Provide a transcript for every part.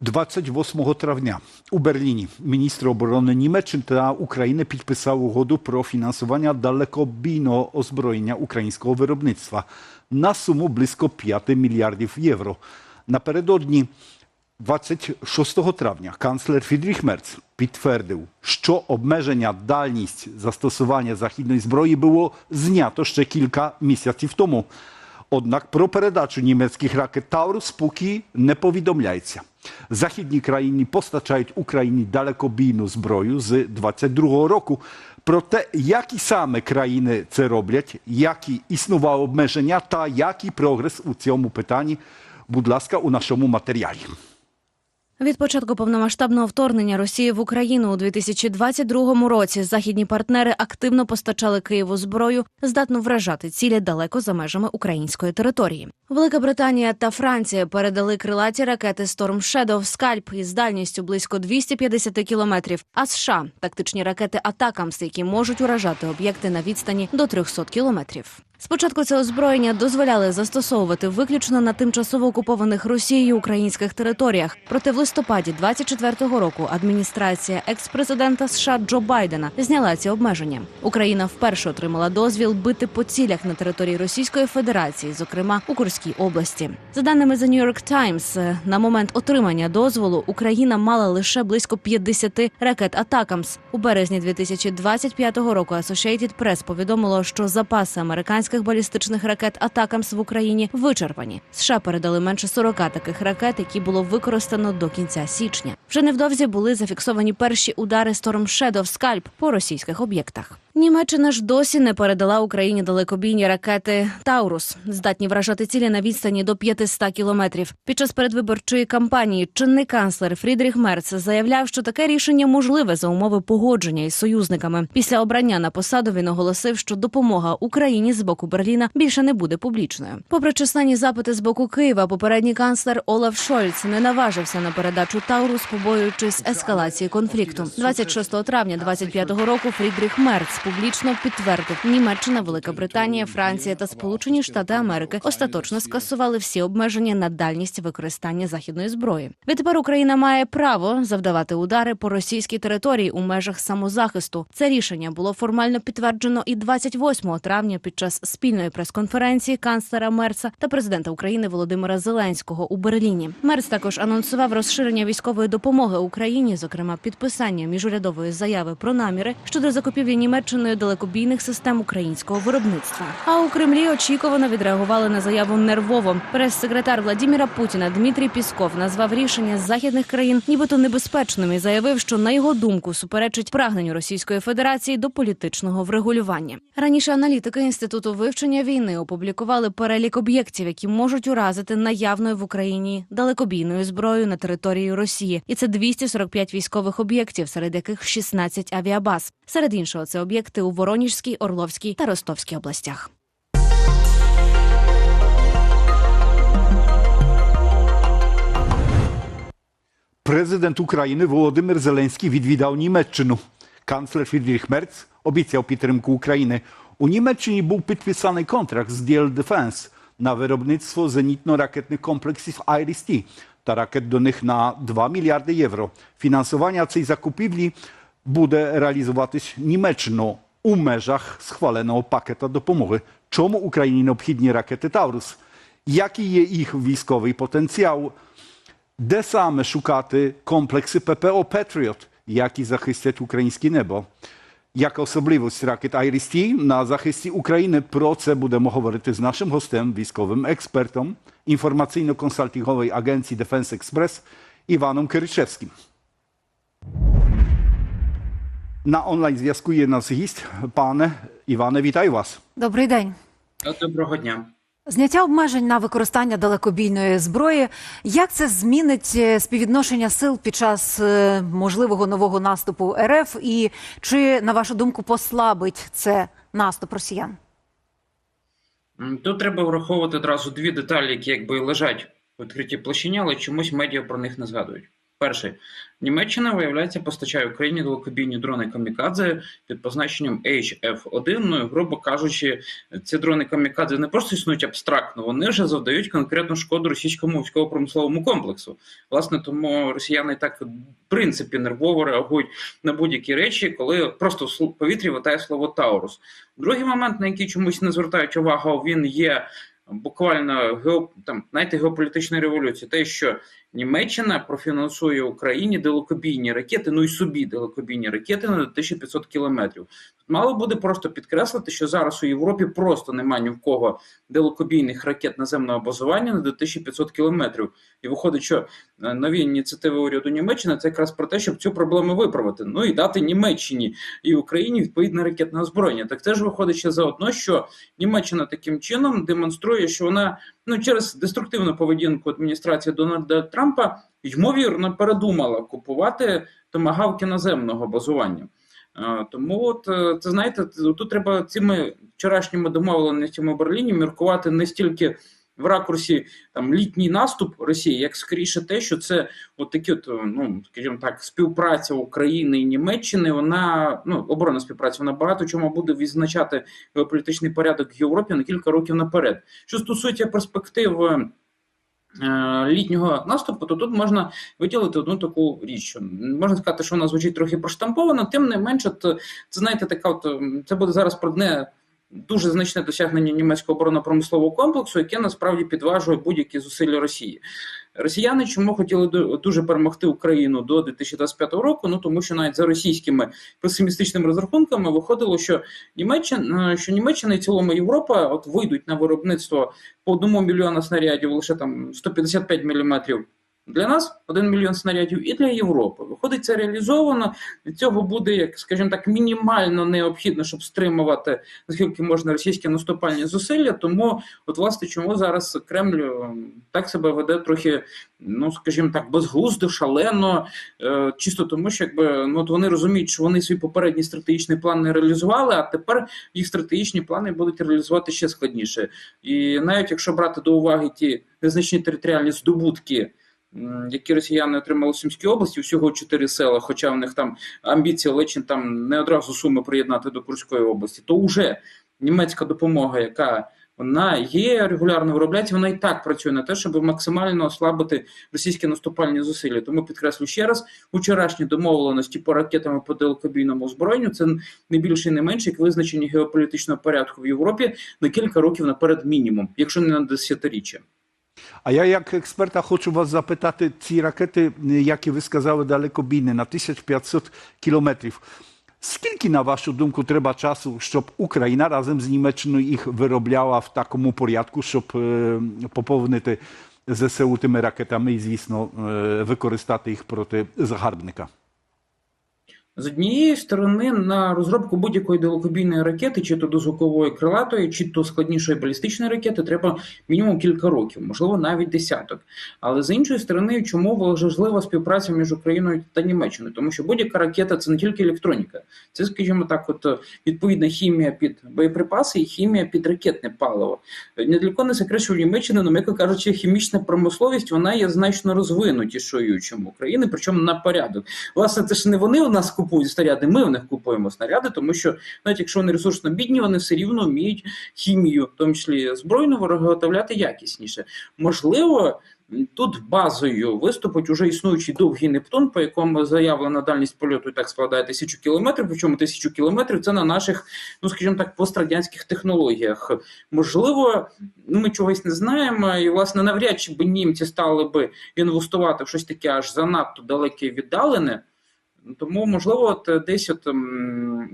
28 травня у Берліні міністри оборони Німеччини та України підписали угоду про фінансування далекобійного озброєння українського виробництва на суму близько 5 мільярдів євро. Напередодні 26 травня канцлер Фідріх Мерц підтвердив, що обмеження дальність застосування західної зброї було знято ще кілька місяців тому. Однак про передачу німецьких ракет Таурус поки не повідомляється. Західні країни постачають Україні далекобійну зброю з 22-го року. Про те, які саме країни це роблять, які існували обмеження та який прогрес у цьому питанні, будь ласка, у нашому матеріалі. Від початку повномасштабного вторгнення Росії в Україну у 2022 році західні партнери активно постачали Києву зброю, здатну вражати цілі далеко за межами української території. Велика Британія та Франція передали крилаті ракети Storm Shadow Скальп із дальністю близько 250 кілометрів. А США тактичні ракети Атакамс, які можуть уражати об'єкти на відстані до 300 кілометрів. Спочатку це озброєння дозволяли застосовувати виключно на тимчасово окупованих Росією українських територіях. Проте в листопаді 24-го року адміністрація екс-президента США Джо Байдена зняла ці обмеження. Україна вперше отримала дозвіл бити по цілях на території Російської Федерації, зокрема у Курській області. За даними The New York Times, на момент отримання дозволу Україна мала лише близько 50 ракет Атакамс. У березні 2025 року Associated Press повідомило, що запаси американських балістичних ракет Атакамс в Україні вичерпані. США передали менше 40 таких ракет, які було використано до кінця січня. Вже невдовзі були зафіксовані перші удари Storm Shadow Скальп по російських об'єктах. Німеччина ж досі не передала Україні далекобійні ракети Таурус, здатні вражати цілі на відстані до 500 кілометрів. Під час передвиборчої кампанії чинний канцлер Фрідріх Мерц заявляв, що таке рішення можливе за умови погодження із союзниками. Після обрання на посаду він оголосив, що допомога Україні з боку Берліна більше не буде публічною. Попри численні запити з боку Києва, попередній канцлер Олаф Шольц не наважився на передачу Таурус, побоюючись ескалації конфлікту. 26 травня 25-го року Фрідріх Мерц публічно підтвердив, Німеччина, Велика Британія, Франція та Сполучені Штати Америки остаточно скасували всі обмеження на дальність використання західної зброї. Відтепер Україна має право завдавати удари по російській території у межах самозахисту. Це рішення було формально підтверджено і 28 травня під час спільної прес-конференції канцлера Мерца та президента України Володимира Зеленського у Берліні. Мерц також анонсував розширення військової допомоги Україні, зокрема підписання міжурядової заяви про наміри щодо закупівлі Німеччиною далекобійних систем українського виробництва. А у Кремлі очікувано відреагували на заяву нервово. Прес-секретар Владіміра Путіна Дмитрій Пісков назвав рішення західних країн нібито небезпечним і заявив, що на його думку суперечить прагненню Російської Федерації до політичного врегулювання. Раніше аналітики інституту вивчення війни опублікували перелік об'єктів, які можуть уразити наявною в Україні далекобійною зброєю на території Росії, і це 245 військових об'єктів, серед яких 16 авіабаз. Серед іншого, це об'єкти у Воронежській, Орловській та Ростовській областях. Президент України Володимир Зеленський відвідав Німеччину. Канцлер Фрідріх Мерц обіцяв підтримку України. У Німеччині був підписаний контракт з DL Defense на виробництво зенітно-ракетних комплексів IRIS-T та ракет до них на 2 мільярди євро. Фінансування цієї закупівлі буде реалізуватись Німеччиною у межах схваленого пакета допомоги. Чому Україні необхідні ракети Таурус? Який є їх військовий потенціал? Де саме шукати комплекси ППО Петріот, які захистять українське небо? Яка особливість ракет IRIS-T на захисті України? Про це будемо говорити з нашим гостем, військовим експертом інформаційно-консалтингової агенції Defense Express Іваном Киричевським. На онлайн зв'язку є нас гість. Пане Іване, вітаю вас. Добрий день. Доброго дня. Зняття обмежень на використання далекобійної зброї. Як це змінить е, співвідношення сил під час е, можливого нового наступу РФ? І чи, на вашу думку, послабить це наступ росіян? Тут треба враховувати одразу дві деталі, які якби лежать в відкритій площині, але чомусь медіа про них не згадують. Перший. Німеччина, виявляється, постачає Україні далекобійні дрони камікадзе під позначенням HF-1. Ну, грубо кажучи, ці дрони камікадзе не просто існують абстрактно, вони вже завдають конкретну шкоду російському військово-промисловому комплексу. Власне, тому росіяни так в принципі нервово реагують на будь-які речі, коли просто в повітрі витає слово Таурус. Другий момент, на який чомусь не звертають увагу, він є буквально гео, там, знаєте, геополітичної революції. Те, що Німеччина профінансує Україні далекобійні ракети, ну і собі далекобійні ракети на 1500 кілометрів. Мало буде просто підкреслити, що зараз у Європі просто немає ні в кого далекобійних ракет наземного базування на 1500 кілометрів. І виходить, що е, нові ініціативи уряду Німеччини це якраз про те, щоб цю проблему виправити. Ну і дати Німеччині і Україні відповідне ракетне озброєння. Так це ж виходить ще заодно, що Німеччина таким чином демонструє, що вона ну через деструктивну поведінку адміністрації Дональда Трампа ймовірно передумала купувати томагавки наземного базування. Е, Тому от е, це знаєте, тут треба цими вчорашніми домовленостями у Берліні міркувати не стільки в ракурсі там літній наступ Росії, як скоріше те, що це от такі, от, е, ну скажімо так, співпраця України і Німеччини. Вона ну оборонна співпраця, вона багато чому буде відзначати геополітичний порядок в Європі на кілька років наперед. Що стосується перспектив. Е, Літнього наступу, то тут можна виділити одну таку річ. Можна сказати, що вона звучить трохи проштамповано, тим не менше, то це знаєте, така от це буде зараз про одне дуже значне досягнення німецького оборонно-промислового комплексу, яке насправді підважує будь-які зусилля Росії. Росіяни чому хотіли ду- дуже перемогти Україну до 2025 року? Ну тому що навіть за російськими песимістичними розрахунками виходило, що Німеччина, що Німеччина і цілому Європа от вийдуть на виробництво по одному мільйона снарядів лише там 155 міліметрів. Для нас 1 мільйон снарядів і для Європи. Виходить, це реалізовано. Від цього буде, як скажімо так, мінімально необхідно, щоб стримувати наскільки можна російські наступальні зусилля. Тому, от власне, чому зараз Кремль ем, так себе веде трохи, ну скажімо так, безглуздо, шалено, е, чисто тому, що якби ну от вони розуміють, що вони свій попередній стратегічний план не реалізували, а тепер їх стратегічні плани будуть реалізувати ще складніше. І навіть якщо брати до уваги ті незначні територіальні здобутки. Які росіяни отримали в Сумській області, всього чотири села, хоча в них там амбіції Лечин там не одразу суми приєднати до Курської області, то вже німецька допомога, яка вона є регулярно виробляється, вона і так працює на те, щоб максимально ослабити російські наступальні зусилля. Тому підкреслю ще раз: вчорашні домовленості по ракетам по далекобійному озброєнню це не більше і не менше як визначення геополітичного порядку в Європі на кілька років наперед мінімум, якщо не на десятиріччя. А я як експерта хочу вас запитати, ці ракети, які ви сказали, далекобійні на 1500 кілометрів. Скільки, на вашу думку, треба часу, щоб Україна разом з Німеччиною їх виробляла в такому порядку, щоб е, поповнити ЗСУ тими ракетами і, звісно, е, використати їх проти загарбника? З однієї сторони, на розробку будь-якої далекобійної ракети, чи то дозвукової крилатої, чи то складнішої балістичної ракети, треба мінімум кілька років, можливо, навіть десяток. Але з іншої сторони, чому важлива співпраця між Україною та Німеччиною? Тому що будь-яка ракета це не тільки електроніка, це, скажімо так, от відповідна хімія під боєприпаси і хімія під ракетне паливо. Не для кого не секрет, що в Німеччині, ну, м'яко кажучи, хімічна промисловість вона є значно розвинутішою, ніж в Україні, причому на порядок. Власне, це ж не вони у нас купують снаряди, ми в них купуємо снаряди, тому що навіть якщо вони ресурсно бідні, вони все рівно вміють хімію, в тому числі збройну, виготовляти якісніше. Можливо. Тут базою виступить уже існуючий довгий Нептун, по якому заявлена дальність польоту і так складає тисячу кілометрів. Причому тисячу кілометрів це на наших, ну скажімо так, пострадянських технологіях. Можливо, ну ми чогось не знаємо, і власне навряд чи би німці стали би інвестувати в щось таке аж занадто далеке віддалене. Тому, можливо, от десь от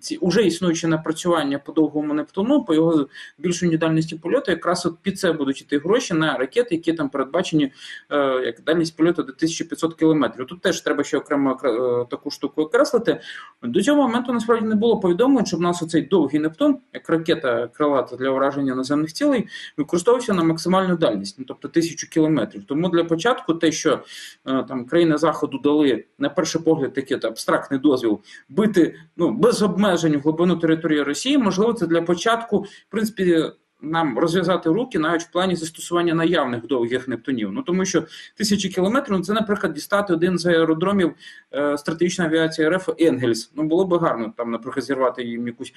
ці уже існуючі напрацювання по довгому Нептуну, по його збільшенню дальності польоту, якраз от під це будуть іти гроші на ракети, які там передбачені е, як дальність польоту до 1500 кілометрів. Тут теж треба ще окремо е, таку штуку окреслити. До цього моменту насправді не було повідомлень, що в нас оцей довгий Нептун, як ракета крилата для ураження наземних цілей, використовувався на максимальну дальність, ну тобто тисячу кілометрів. Тому для початку те, що е, там країни заходу дали на перший погляд такий от абстрактний дозвіл бити ну без обмежень в глибину території Росії, можливо, це для початку, в принципі. Нам розв'язати руки навіть в плані застосування наявних довгих Нептунів. Ну тому що тисячі кілометрів ну, це, наприклад, дістати один з аеродромів е, стратегічної авіації РФ Енгельс. Ну було б гарно там, наприклад, зірвати їм якусь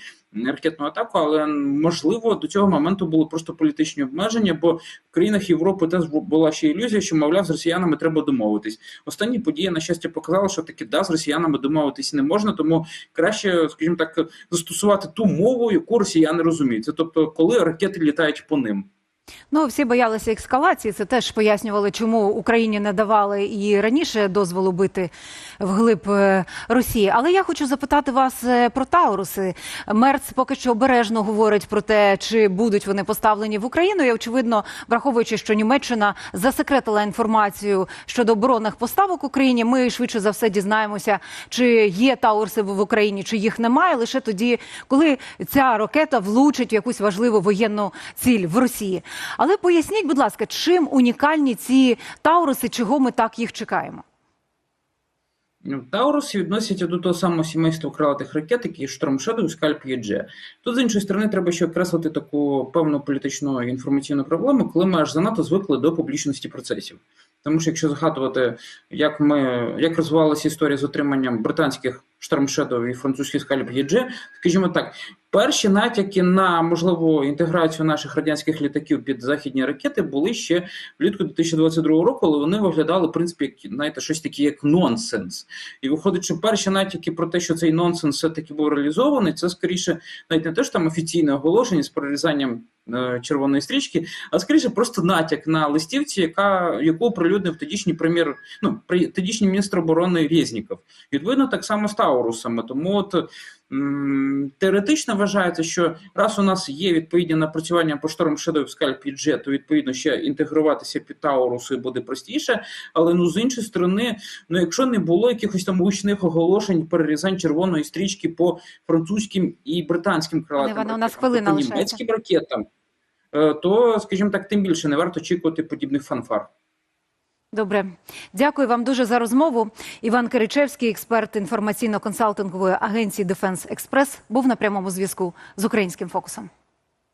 ракетну атаку, але можливо до цього моменту були просто політичні обмеження, бо в країнах Європи теж була ще ілюзія, що мовляв з росіянами треба домовитись. Останні події на щастя показали, що таки да з росіянами домовитись не можна, тому краще, скажімо так, застосувати ту мову, яку росіяни розуміють. Це тобто, коли ракети літають по ним. Ну, всі боялися ескалації. Це теж пояснювали, чому Україні не давали і раніше дозволу бити вглиб е, Росії. Але я хочу запитати вас е, про Тауруси. Мерц поки що обережно говорить про те, чи будуть вони поставлені в Україну. І очевидно, враховуючи, що Німеччина засекретила інформацію щодо оборонних поставок Україні. Ми швидше за все дізнаємося, чи є Таурси в Україні, чи їх немає. Лише тоді, коли ця ракета влучить в якусь важливу воєнну ціль в Росії. Але поясніть, будь ласка, чим унікальні ці Тауруси, чого ми так їх чекаємо? Ну, Тауруси відносяться до того самого сімейства крилатих ракет, які Шторм Shadow і Скальп ЄДЖ. Тут, з іншої сторони, треба ще окреслити таку певну політичну інформаційну проблему, коли ми аж занадто звикли до публічності процесів. Тому що якщо згадувати, як ми як розвивалася історія з отриманням британських Шторм Shadow і французьких Скальп ЄДЖ, скажімо так, перші натяки на можливу інтеграцію наших радянських літаків під західні ракети були ще влітку 2022 року, але вони виглядали в принципі як знаєте, щось таке, як нонсенс. І виходить, що перші натяки про те, що цей нонсенс все таки був реалізований, це скоріше навіть не те, що там офіційне оголошення з прорізанням е, червоної стрічки, а скоріше просто натяк на листівці, яка яку оприлюднив тодішній прем'єр, ну при тодішній міністр оборони Резніков. Відповідно, так само з Таурусами. Тому от. Теоретично вважається, що раз у нас є відповідні напрацювання по шторм Shadow Scalp PG, то відповідно ще інтегруватися під Таурусу буде простіше. Але ну з іншої сторони, ну якщо не було якихось там гучних оголошень перерізань червоної стрічки по французьким і британським крилатим Іване, у нас ракетам, по лишається. німецьким ракетам, е, то, скажімо так, тим більше не варто очікувати подібних фанфар. Добре, дякую вам дуже за розмову. Іван Киричевський, експерт інформаційно-консалтингової агенції Дефенс Експрес, був на прямому зв'язку з українським фокусом.